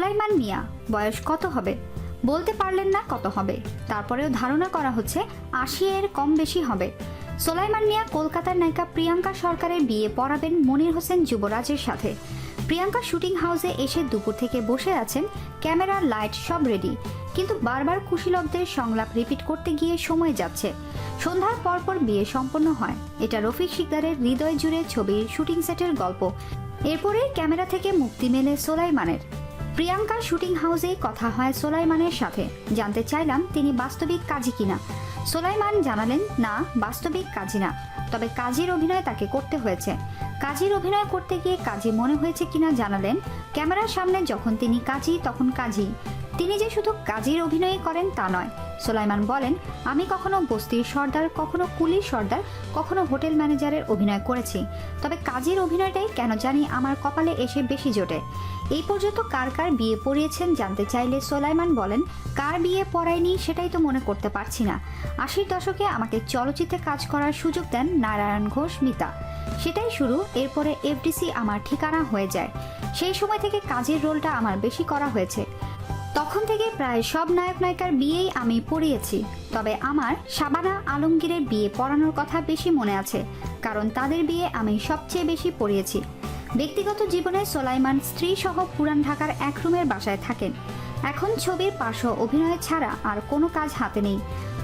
সোলাইমান মিয়া, বয়স কত হবে? বলতে পারলেন না কত হবে। তারপরেও ধারণা করা হচ্ছে আশি এর কম বেশি হবে। সোলাইমান মিয়া কলকাতার নায়িকা প্রিয়াঙ্কা সরকারের বিয়ে পড়াবেন মনির হোসেন যুবরাজের সাথে। প্রিয়াঙ্কা শুটিং হাউসে এসে দুপুর থেকে বসে আছেন, ক্যামেরা, লাইট সব রেডি। কিন্তু বারবার কুশীলকদের সংলাপ রিপিট করতে গিয়ে সময় যাচ্ছে। সন্ধ্যার পরপর বিয়ে সম্পন্ন হয়। এটা রফিক শিকদারের হৃদয় জুড়ে ছবির শুটিং সেটের গল্প। এরপরেই ক্যামেরা থেকে মুক্তি মেলে সোলাইমানের। প্রিয়াঙ্কার শুটিং হাউসেই কথা হয় সোলাইমানের সাথে। জানতে চাইলাম তিনি বাস্তবিক কাজী কিনা। সোলাইমান জানালেন, না, বাস্তবিক কাজী না। তবে কাজীর অভিনয় তাকে করতে হয়েছে। কাজীর অভিনয় করতে গিয়ে কাজী মনে হয়েছে কিনা জানালেন। ক্যামেরার সামনে যখন তিনি কাজী, তখন কাজী। তিনি যে শুধু কাজীর অভিনয় করেন তা নয়। সোলাইমান বলেন, আমি কখনো বস্তির সর্দার, কখনো কুলির সর্দার, কখনো হোটেল ম্যানেজারের অভিনয় করেছি। তবে কাজীর অভিনয়টাই কেন জানি আমার কপালে এসে বেশি জোটে। এই পর্যন্ত কার কার বিয়ে পড়িয়েছেন জানতে চাইলে সোলাইমান বলেন, কার বিয়ে পড়ায়নি সেটাই তো মনে করতে পারছি না। আশির দশকে আমাকে চলচ্চিত্রে কাজ করার সুযোগ দেন নারায়ণ ঘোষ, মিতা। সেটাই শুরু, এরপরে এফডিসি আমার ঠিকানা হয়ে যায়। সেই সময় থেকে কাজের রোলটা আমার বেশি করা হয়েছে। তখন থেকে প্রায় সব নায়ক নায়িকার বিয়েই আমি পড়িয়েছি। তবে আমার শাবানা আলমগীরের বিয়ে পড়ানোর কথা বেশি মনে আছে, কারণ তাদের বিয়ে আমি সবচেয়ে বেশি পড়িয়েছি। ব্যক্তিগত জীবনে সোলাইমান স্ত্রী সহ পুরান ঢাকার এক রুমের বাসায় থাকেন। এখন ছবির পার্শ্ব অভিনয় ছাড়া আর কোনো কাজ হাতে নেই।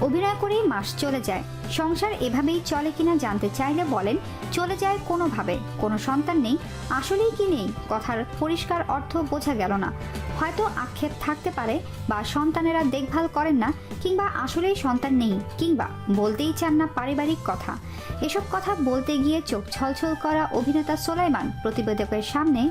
অভিনয় করেই মাস চলে যায়। সংসার এভাবেই চলে কিনা জানতে চাইলে বলেন, চলে যায় কোনোভাবে। কোনো সন্তান নেই, আসলেই কি নেই? কথার পরিষ্কার অর্থ বোঝা গেল না। হয়তো আক্ষেপ থাকতে পারে বা সন্তানেরা দেখভাল করেন না, কিংবা আসলেই সন্তান নেই, কিংবা বলতেই চান না পারিবারিক কথা। এসব কথা বলতে গিয়ে চোখ ছলছল করা অভিনেতা সোলাইমান প্রতিবেদকের সামনে